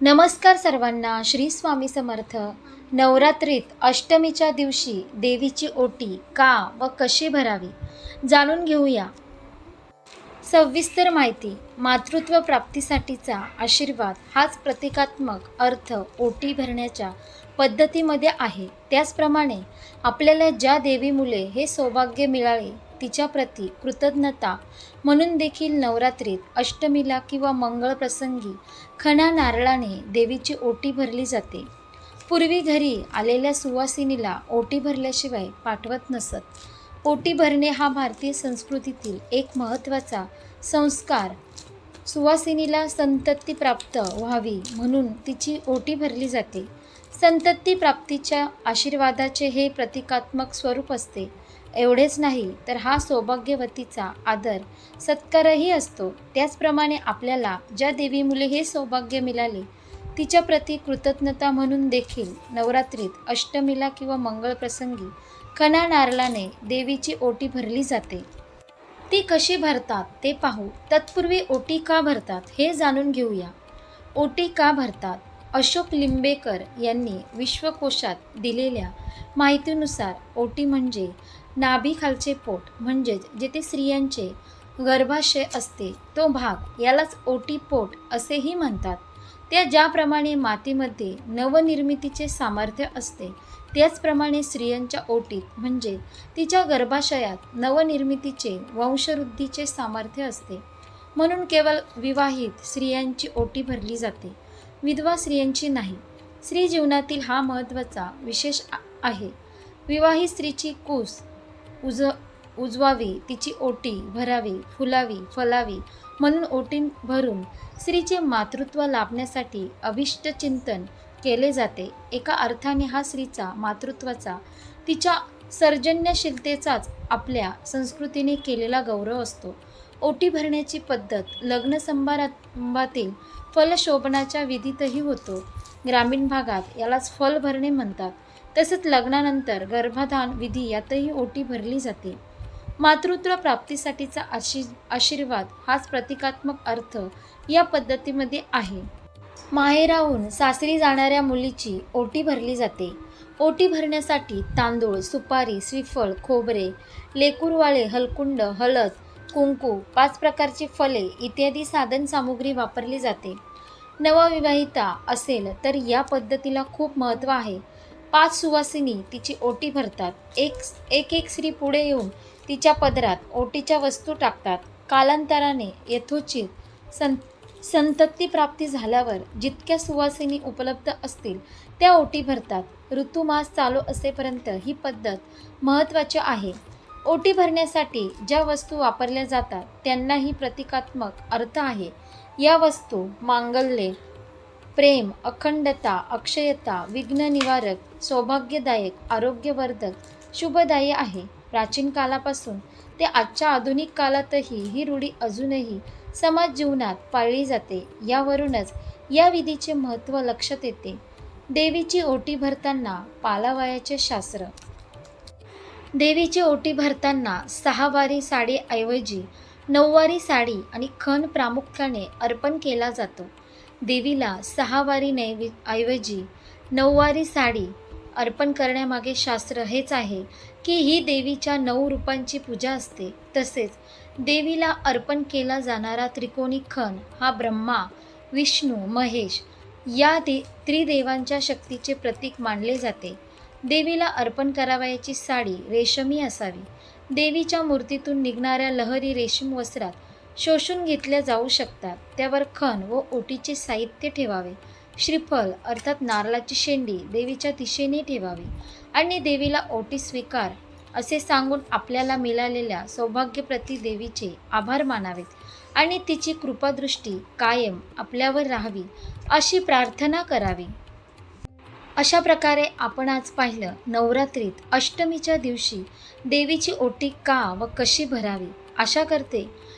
नमस्कार सर्वांना श्री स्वामी समर्थ. नवरात्रीत अष्टमीच्या दिवशी देवीची ओटी का व कशी भरावी? जाणून घेऊया. सविस्तर माहिती मातृत्व प्राप्तीसाठीचा आशीर्वाद हाच प्रतिकात्मक अर्थ ओटी भरण्याच्या पद्धतीमध्ये आहे. त्याचप्रमाणे आपल्याला ज्या देवी मुले हे सौभाग्य मिळाले तिच्याप्रती कृतज्ञता. म्हणून देखील नवरात्रीत अष्टमीला किंवा मंगळ प्रसंगी खणा नारळाने देवीची ओटी भरली जाते. पूर्वी घरी आलेल्या सुवासिनीला ओटी भरल्याशिवाय पाठवत नसत. ओटी भरणे हा भारतीय संस्कृतीतील एक महत्त्वाचा संस्कार. सुवासिनीला संतती प्राप्त व्हावी म्हणून तिची ओटी भरली जाते. संतती प्राप्तीच्या आशीर्वादाचे हे प्रतिकात्मक स्वरूप असते. एवढेच नाही तर हा सौभाग्यवतीचा आदर सत्कारही असतो. त्याचप्रमाणे आपल्याला ज्या देवी मुले हे सौभाग्य मिळाले तिच्या प्रती कृतज्ञता म्हणून देखील नवरात्रीत अष्टमीला किंवा मंगळ प्रसंगी खणा नारळाने देवीची ओटी भरली जाते. ती कशी भरतात ते पाहू तत्पूर्वी ओटी का भरतात हे जाणून घेऊया. ओटी का भरतात? अशोक लिंबेकर यांनी विश्वकोशात दिलेल्या माहितीनुसार ओटी म्हणजे नाभीखालचे पोट म्हणजेच जिथे स्त्रियांचे गर्भाशय असते तो भाग यालाच ओटी पोट असेही म्हणतात. त्या ज्याप्रमाणे मातीमध्ये नवनिर्मितीचे सामर्थ्य असते त्याचप्रमाणे स्त्रियांच्या ओटीत म्हणजे तिच्या गर्भाशयात नवनिर्मितीचे वंशवृद्धीचे सामर्थ्य असते. म्हणून केवळ विवाहित स्त्रियांची ओटी भरली जाते विधवा स्त्रियांची नाही. स्त्री जीवनातील हा महत्त्वाचा विशेष आहे. विवाहित स्त्रीची कूस उज उजवावी तिची ओटी भरावी फुलावी फलावी म्हणून ओटी भरून स्त्रीचे मातृत्व लाभण्यासाठी अविष्ट चिंतन केले जाते. एका अर्थाने हा स्त्रीचा मातृत्वाचा तिच्या सर्जन्यशीलतेचाच आपल्या संस्कृतीने केलेला गौरव असतो. ओटी भरण्याची पद्धत लग्न समारंभातील फलशोभनाच्या विधीतही होतो. ग्रामीण भागात यालाच फल भरणे म्हणतात. तसंच लग्नानंतर गर्भाधान विधी यातही ओटी भरली जाते. मातृत्व प्राप्तीसाठीचा आशी आशीर्वाद हाच प्रतिकात्मक अर्थ या पद्धतीमध्ये आहे. माहेराहून सासरी जाणाऱ्या मुलीची ओटी भरली जाते. ओटी भरण्यासाठी तांदूळ सुपारी श्रीफळ खोबरे लेकूरवाळे हलकुंड हळद कुंकू पाच प्रकारची फले इत्यादी साधनसामुग्री वापरली जाते. नवविवाहिता असेल तर या पद्धतीला खूप महत्त्व आहे. पाच सुवासिनी तिची ओटी भरतात. एक एक एक स्त्री पुढे येऊन तिच्या पदरात ओटीच्या वस्तू टाकतात. कालांतराने यथोचित सं संतती प्राप्ती झाल्यावर जितक्या सुवासिनी उपलब्ध असतील त्या ओटी भरतात. ऋतुमास चालू असेपर्यंत ही पद्धत महत्त्वाची आहे. ओटी भरण्यासाठी ज्या वस्तू वापरल्या जातात त्यांनाही प्रतिकात्मक अर्थ आहे. या वस्तू मांगल्ये प्रेम अखंडता अक्षयता विघ्न निवारक सौभाग्यदायक आरोग्यवर्धक शुभदायी आहे. प्राचीन कालापासून ते आजच्या आधुनिक काळातही ही रूढी अजूनही समाज जीवनात पाळली जाते. यावरूनच या विधीचे महत्त्व लक्षात येते. देवीची ओटी भरताना पालावयाचे शास्त्र. देवीची ओटी भरताना सहावारी साडीऐवजी नऊवारी साडी आणि खण प्रामुख्याने अर्पण केला जातो. देवीला सहावारी नैवे ऐवजी नऊवारी साडी अर्पण करण्यामागे शास्त्र हेच आहे की ही देवीच्या नऊ रूपांची पूजा असते. तसेच देवीला अर्पण केला जाणारा त्रिकोणी खण हा ब्रह्मा विष्णू महेश या दे त्रिदेवांच्या शक्तीचे प्रतीक मानले जाते. देवीला अर्पण करावयाची साडी रेशमी असावी. देवीच्या मूर्तीतून निघणाऱ्या लहरी रेशीम वस्त्रात शोषून घेतल्या जाऊ शकतात. त्यावर खण व ओटीचे साहित्य ठेवावे. श्रीफल अर्थात नारळाची शेंडी देवीच्या दिशेने ठेवावी. आणि देवीला ओटी स्वीकार असे सांगून आपल्याला मिळालेल्या सौभाग्यप्रती देवीचे आभार मानावेत. आणि तिची कृपादृष्टी कायम आपल्यावर राहावी अशी प्रार्थना करावी. अशा प्रकारे आपण आज पाहिलं नवरात्रीत अष्टमीच्या दिवशी देवीची ओटी का व कशी भरावी आशा करते